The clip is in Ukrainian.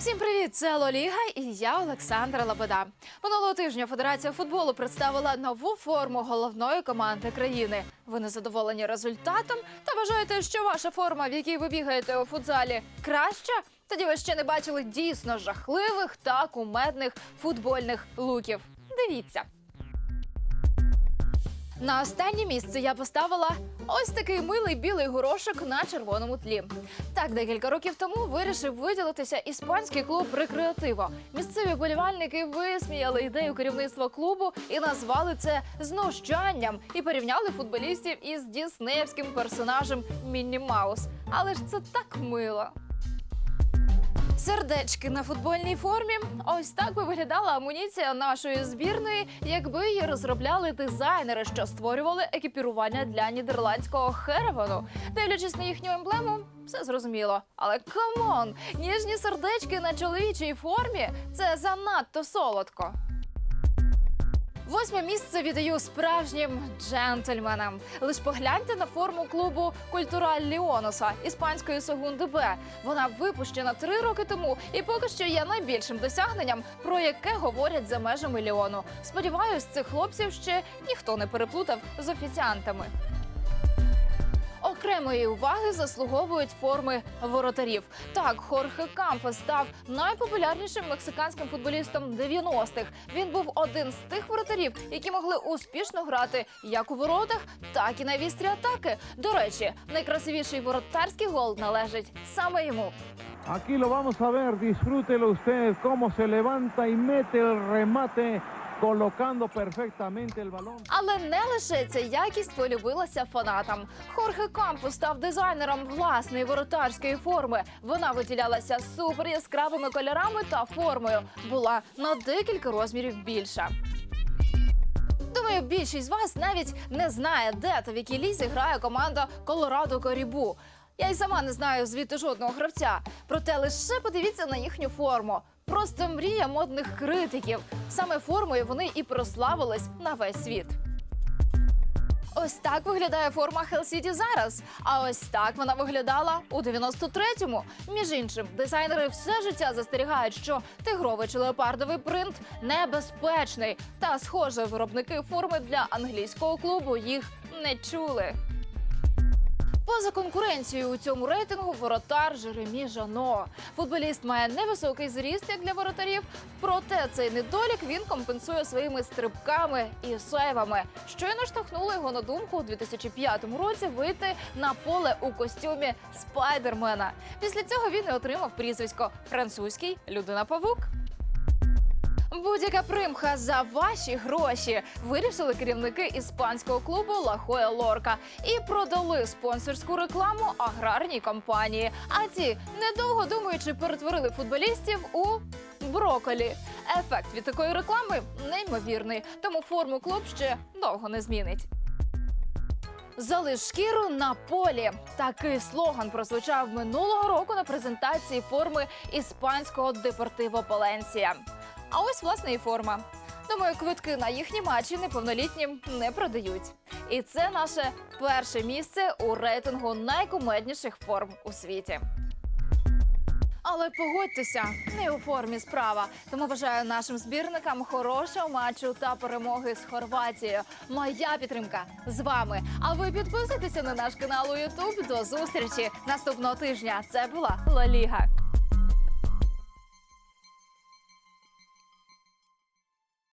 Всім привіт! Це Лоліга і я Олександра Лабода. Минулого тижня Федерація футболу представила нову форму головної команди країни. Ви не задоволені результатом та вважаєте, що ваша форма, в якій ви бігаєте у футзалі, краща? Тоді ви ще не бачили дійсно жахливих та кумедних футбольних луків. Дивіться. На останнє місце я поставила ось такий милий білий горошок на червоному тлі. Так, декілька років тому вирішив виділитися іспанський клуб Рекреативо. Місцеві болівальники висміяли ідею керівництва клубу і назвали це знущанням і порівняли футболістів із діснеївським персонажем Мінні Маус. Але ж це так мило. Сердечки на футбольній формі. Ось так би виглядала амуніція нашої збірної, якби її розробляли дизайнери, що створювали екіпірування для нідерландського Херевану. Дивлячись на їхню емблему, все зрозуміло. Але камон, ніжні сердечки на чоловічій формі це занадто солодко. Восьме місце віддаю справжнім джентльменам. Лиш погляньте на форму клубу Культураль Ліоноса іспанської Сегунди Б. Вона випущена три роки тому і поки що є найбільшим досягненням, про яке говорять за межами Ліону. Сподіваюсь, цих хлопців ще ніхто не переплутав з офіціантами. Окремої уваги заслуговують форми воротарів. Так, Хорхе Кампес став найпопулярнішим мексиканським футболістом 90-х. Він був один з тих воротарів, які могли успішно грати як у воротах, так і на вістрі атаки. До речі, найкрасивіший воротарський гол належить саме йому. Aquí lo vamos a ver, disfrútelo usted, cómo se levanta y mete el remate Але не лише ця якість полюбилася фанатам. Хорхе Кампус став дизайнером власної воротарської форми. Вона виділялася супер яскравими кольорами та формою. Була на декілька розмірів більша. Думаю, більшість з вас навіть не знає, де та в якій лізі грає команда Колорадо Корібу. Я й сама не знаю звідти жодного гравця. Проте лише подивіться на їхню форму. Просто мрія модних критиків. Саме формою вони і прославились на весь світ. Ось так виглядає форма Хелсіті зараз. А ось так вона виглядала у 93-му. Між іншим, дизайнери все життя застерігають, що тигровий чи леопардовий принт небезпечний. Та, схоже, виробники форми для англійського клубу їх не чули. Поза конкуренцією у цьому рейтингу воротар Жеремі Жано. Футболіст має невисокий зріст як для воротарів, проте цей недолік він компенсує своїми стрибками і сейвами. Щойно штовхнули його на думку у 2005 році вийти на поле у костюмі спайдермена. Після цього він і отримав прізвисько французький людина павук. Будь-яка примха за ваші гроші вирішили керівники іспанського клубу Лахоя Лорка і продали спонсорську рекламу аграрній компанії. А ті, недовго думаючи, перетворили футболістів у броколі. Ефект від такої реклами неймовірний, тому форму клуб ще довго не змінить. Залиш шкіру на полі. Такий слоган прозвучав минулого року на презентації форми іспанського депортиво Паленсія. А ось власне і форма. Думаю, квитки на їхні матчі неповнолітнім не продають. І це наше перше місце у рейтингу найкумедніших форм у світі. Але погодьтеся, не у формі справа. Тому бажаю нашим збірникам хорошого матчу та перемоги з Хорватією. Моя підтримка з вами. А ви підписуйтеся на наш канал у Ютуб. До зустрічі наступного тижня. Це була Ла Ліга.